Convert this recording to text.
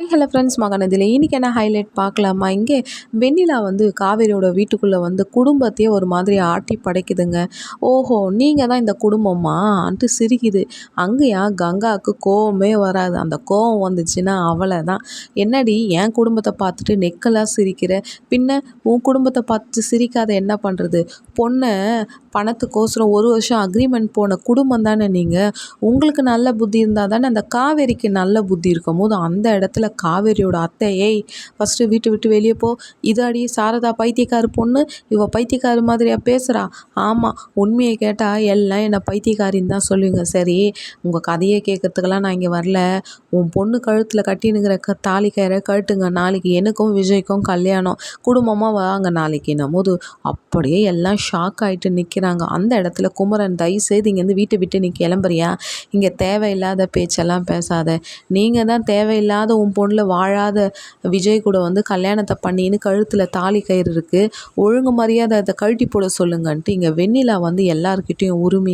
Hello friends மகனதில் இன்றைக்கி என்ன highlight பார்க்கலாமா? இங்கே வெண்ணிலா வந்து காவேரியோட வீட்டுக்குள்ளே வந்து குடும்பத்தையே ஒரு மாதிரி ஆட்டி படைக்குதுங்க. ஓஹோ நீங்கள் தான் இந்த குடும்பமா? அன்ட்டு சிரிக்குது. அங்கேயா கங்காவுக்கு கோவமே வராது. அந்த கோவம் வந்துச்சுன்னா அவளை தான் என்னடி என் குடும்பத்தை பார்த்துட்டு நெக்கலாக சிரிக்கிற? பின்ன உன் குடும்பத்தை பார்த்து சிரிக்காத என்ன பண்ணுறது பொண்ணை பணத்துக்கோசரம் ஒரு வருஷம் அக்ரிமெண்ட் போன குடும்பம் தானே நீங்கள் உங்களுக்கு நல்ல புத்தி இருந்தால் தானே அந்த காவேரிக்கு நல்ல புத்தி இருக்கும். போது அந்த இடத்துல காவேரியோட அத்தை ஏய் ஃபஸ்ட்டு வீட்டை விட்டு வெளியே போ. இதாடி சாரதா பைத்தியக்கார பொண்ணு. இவ பைத்தியக்கார மாதிரியா பேசுகிறா ஆமாம் உண்மையை கேட்டால் எல்லாம் என்னை பைத்தியக்காரின்னு தான் சொல்லுவீங்க. சரி உங்கள் கதையை கேட்கறதுக்கெல்லாம் நான் இங்கே வரல. உன் பொண்ணு கழுத்தில் கட்டினுங்கிற க தாலி கயிறை கழட்டுங்க. நாளைக்கு எனக்கும் விஜய்க்கும் கல்யாணம். குடும்பமாக வாங்க நாளைக்கு. போது அப்படியே எல்லாம் ஷாக் ஆகிட்டு நிற்கிறாங்க அந்த இடத்துல குமரன் தயவுசெய்து இங்கேருந்து வீட்டை விட்டு நீ கிளம்புறியா? இங்கே தேவையில்லாத பேச்செல்லாம் பேசாத. நீங்கள் தான் தேவையில்லாத உன் பொண்ணில் வாழாத விஜய் கூட வந்து கல்யாணத்தை பண்ணின்னு கழுத்தில் தாலி கயிறு இருக்குது ஒழுங்கு மரியாதை அதை கழட்டி போட சொல்லுங்கன்ட்டு இங்கே வெண்ணிலா வந்து எல்லாருக்கிட்டேயும் உரிமை